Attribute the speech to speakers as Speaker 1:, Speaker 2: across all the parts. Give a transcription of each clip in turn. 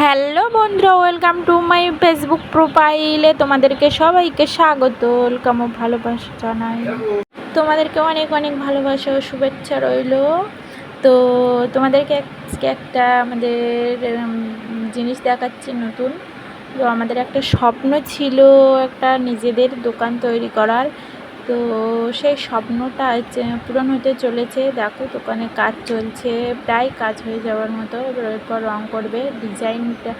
Speaker 1: Hello বন্ধুরা, welcome to my Facebook প্রোফাইলে তোমাদেরকে সবাইকে স্বাগত, ওয়েলকাম ও ভালোবাসা জানাই। তোমাদেরকে অনেক অনেক ভালোবাসা ও শুভেচ্ছা রইল। তো তোমাদেরকে আজকে একটা আমাদের জিনিস দেখাচ্ছি নতুন। তো আমাদের একটা স্বপ্ন ছিল একটা নিজেদের দোকান তৈরি করার। তো সেই স্বপ্নটা পূরণ হতে চলেছে। দেখো দোকানে কাজ চলছে, প্রায় কাজ হয়ে যাওয়ার মতো। এরপর রং করবে। ডিজাইনটা,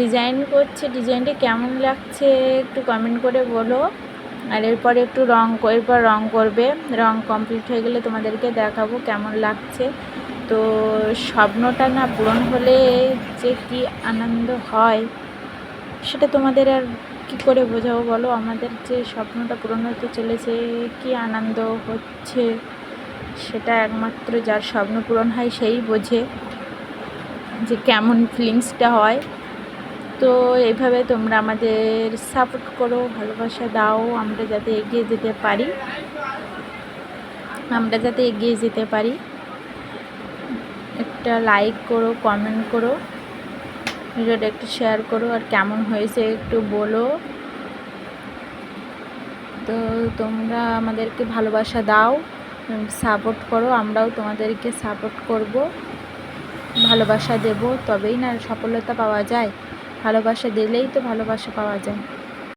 Speaker 1: ডিজাইন করছে। ডিজাইনটা কেমন লাগছে একটু কমেন্ট করে বলো। আর এরপর একটু রং এরপর রং করবে। রং কমপ্লিট হয়ে গেলে তোমাদেরকে দেখাবো কেমন লাগছে। তো স্বপ্নটা না পূরণ হলে যে কি আনন্দ হয়। সেটা তোমাদের আর কি করে বোঝাবো বলো? আমাদের যে স্বপ্নটা পূরণ হতে চলেছে, কি আনন্দ হচ্ছে সেটা একমাত্র যার স্বপ্ন পূরণ হয় সেই বোঝে যে কেমন ফিলিংসটা হয়। তো এইভাবে তোমরা আমাদের সাপোর্ট করো, ভালোবাসা দাও, আমরা যাতে এগিয়ে যেতে পারি। আমরা যাতে এগিয়ে যেতে পারি। একটা লাইক করো কমেন্ট করো। ভিডিওটা একটু শেয়ার করো আর কেমন হয়েছে একটু বলো। তো তোমরা আমাদেরকে ভালোবাসা দাও সাপোর্ট করো, আমরাও তোমাদেরকে সাপোর্ট করব। ভালোবাসা দেব, তবেই না সফলতা পাওয়া যায়। ভালোবাসা দিলেই তো ভালোবাসা পাওয়া যায়।